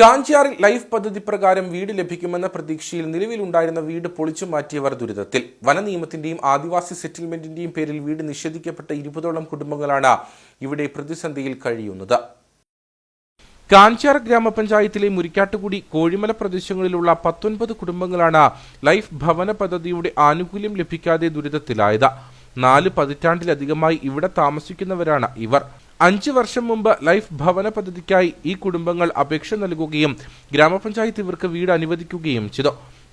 കാഞ്ചിയാറിൽ life പദ്ധതി പ്രകാരം വീട് ലഭിക്കുമെന്ന പ്രതീക്ഷയിൽ നിലവിലുണ്ടായിരുന്ന വീട് പൊളിച്ചു മാറ്റിയവർ ദുരിതത്തിൽ. വനനിയമത്തിന്റെയും ആദിവാസി സെറ്റിൽമെന്റിന്റെയും പേരിൽ വീട് നിഷേധിക്കപ്പെട്ട ഇരുപതോളം കുടുംബങ്ങളാണ് ഇവിടെ പ്രതിസന്ധിയിൽ കഴിയുന്നത്. കാഞ്ചാർ ഗ്രാമപഞ്ചായത്തിലെ മുരിക്കാട്ടുകൂടി കോഴിമല പ്രദേശങ്ങളിലുള്ള പത്തൊൻപത് കുടുംബങ്ങളാണ് ലൈഫ് ഭവന പദ്ധതിയുടെ ആനുകൂല്യം ലഭിക്കാതെ ദുരിതത്തിലായത്. നാല് പതിറ്റാണ്ടിലധികമായി ഇവിടെ താമസിക്കുന്നവരാണ് ഇവർ. അഞ്ച് വർഷം മുമ്പ് ലൈഫ് ഭവന പദ്ധതിക്കായി ഈ കുടുംബങ്ങൾ അപേക്ഷ നൽകുകയും ഗ്രാമപഞ്ചായത്ത് ഇവർക്ക് വീട് അനുവദിക്കുകയും ചെയ്തു.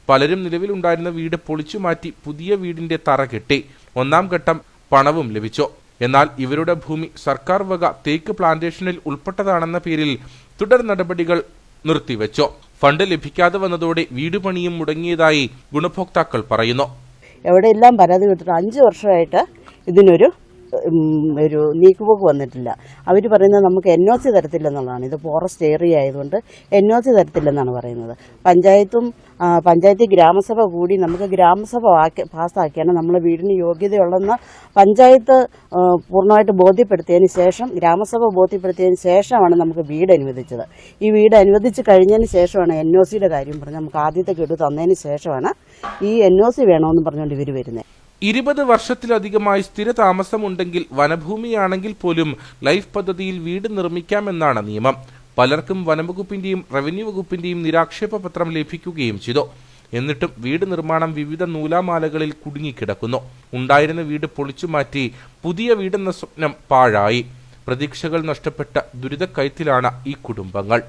പലരും നിലവിലുണ്ടായിരുന്ന വീട് പൊളിച്ചു മാറ്റി പുതിയ വീടിന്റെ തറ കെട്ടി ഒന്നാം ഘട്ടം പണവും ലഭിച്ചു. എന്നാൽ ഇവരുടെ ഭൂമി സർക്കാർ വക തേക്ക് പ്ലാന്റേഷനിൽ ഉൾപ്പെട്ടതാണെന്ന പേരിൽ തുടർ നടപടികൾ നിർത്തിവെച്ചു. ഫണ്ട് ലഭിക്കാതെ വന്നതോടെ വീട് പണിയും മുടങ്ങിയതായി ഗുണഭോക്താക്കൾ പറയുന്നു. എവിടെയെല്ലാം പരാതി കൊടുത്തിട്ട് അഞ്ച് വർഷമായിട്ട് ഇതിനൊരു ഒരു നീക്കുപോക്ക് വന്നിട്ടില്ല. അവർ പറയുന്നത് നമുക്ക് എൻ ഒ സി തരത്തില്ലെന്നുള്ളതാണ്. ഇത് ഫോറസ്റ്റ് ഏരിയ ആയതുകൊണ്ട് എൻ ഒ സി തരത്തില്ലെന്നാണ് പറയുന്നത്. പഞ്ചായത്തും പഞ്ചായത്ത് ഗ്രാമസഭ കൂടി നമുക്ക് ഗ്രാമസഭ ആക്കി പാസ്സാക്കിയാണ് നമ്മൾ വീടിന് യോഗ്യതയുള്ളതെന്ന് പഞ്ചായത്ത് പൂർണമായിട്ട് ബോധ്യപ്പെടുത്തിയതിന് ശേഷം ഗ്രാമസഭ ബോധ്യപ്പെടുത്തിയതിന് ശേഷമാണ് നമുക്ക് വീട് അനുവദിച്ചത്. ഈ വീട് അനുവദിച്ച് കഴിഞ്ഞതിന് ശേഷമാണ് എൻ ഒ സിയുടെ കാര്യം പറഞ്ഞ് നമുക്ക് ആദ്യത്തെ ഗഡു തന്നതിന് ശേഷമാണ് ഈ എൻ ഒ സി വേണമെന്ന് പറഞ്ഞുകൊണ്ട് ഇവർ വരുന്നത്. ഇരുപത് വർഷത്തിലധികമായി സ്ഥിര താമസമുണ്ടെങ്കിൽ വനഭൂമിയാണെങ്കിൽ പോലും ലൈഫ് പദ്ധതിയിൽ വീട് നിർമ്മിക്കാമെന്നാണ് നിയമം. പലർക്കും വനംവകുപ്പിന്റെയും റവന്യൂ വകുപ്പിന്റെയും നിരാക്ഷേപ പത്രം ലഭിക്കുകയും ചെയ്തു. എന്നിട്ടും വീട് നിർമ്മാണം വിവിധ നൂലാമാലകളിൽ കുടുങ്ങിക്കിടക്കുന്നു. ഉണ്ടായിരുന്ന വീട് പൊളിച്ചുമാറ്റി പുതിയ വീടെന്ന സ്വപ്നം പാഴായി. പ്രതീക്ഷകൾ നഷ്ടപ്പെട്ട ദുരിതക്കയത്തിലാണ് ഈ കുടുംബങ്ങൾ.